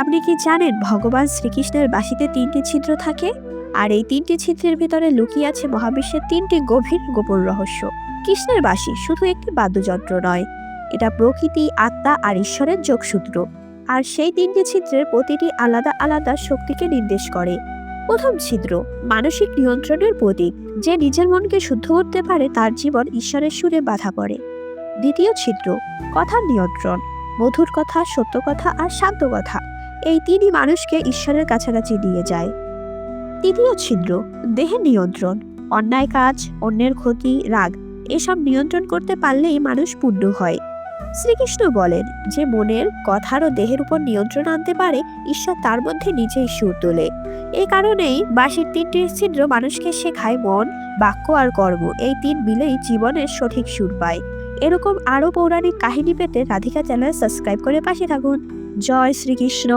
আপনি কি জানেন ভগবান শ্রীকৃষ্ণের বাঁশিতে তিনটি ছিদ্র থাকে? আর এই তিনটি ছিদ্রের ভিতরে লুকিয়ে আছে মহাবিশ্বের তিনটি গভীর গোপন রহস্য। কৃষ্ণের বাঁশি শুধু একটি বাদ্যযন্ত্র নয়, এটা প্রকৃতি, আত্মা আর ঈশ্বরের যোগসূত্র। আর সেই তিনটি ছিদ্রের প্রতিটি আলাদা আলাদা শক্তিকে নির্দেশ করে। প্রথম ছিদ্র, মানসিক নিয়ন্ত্রণের প্রতীক, যে নিজের মনকে শুদ্ধ করতে পারে তার জীবন ঈশ্বরের সুরে বাধা পড়ে। দ্বিতীয় ছিদ্র, কথার নিয়ন্ত্রণ, মধুর কথা, সত্য কথা আর শান্ত কথা। এই তিনই মানুষকে ঈশ্বরের কাছাকাছি নিয়ে যায়। তৃতীয় ছিদ্র, দেহের নিয়ন্ত্রণ, অন্যায় কাজ, অন্যের ক্ষতি, রাগ, এসব নিয়ন্ত্রণ করতে পারলেই মানুষ পূর্ণ হয়। শ্রীকৃষ্ণ বলেন, যে মনের, কথার ও দেহের উপর নিয়ন্ত্রণ আনতে পারে, ঈশ্বর তার মধ্যে নিজেই সুর তোলে। এ কারণেই বাঁশির তিনটি ছিদ্র মানুষকে শেখায় মন, বাক্য আর কর্ম। এই তিন মিলেই জীবনের সঠিক সুর পায়। এরকম আরও পৌরাণিক কাহিনী পেতে রাধিকা চ্যানেল সাবস্ক্রাইব করে পাশে থাকুন। জয় শ্রীকৃষ্ণ।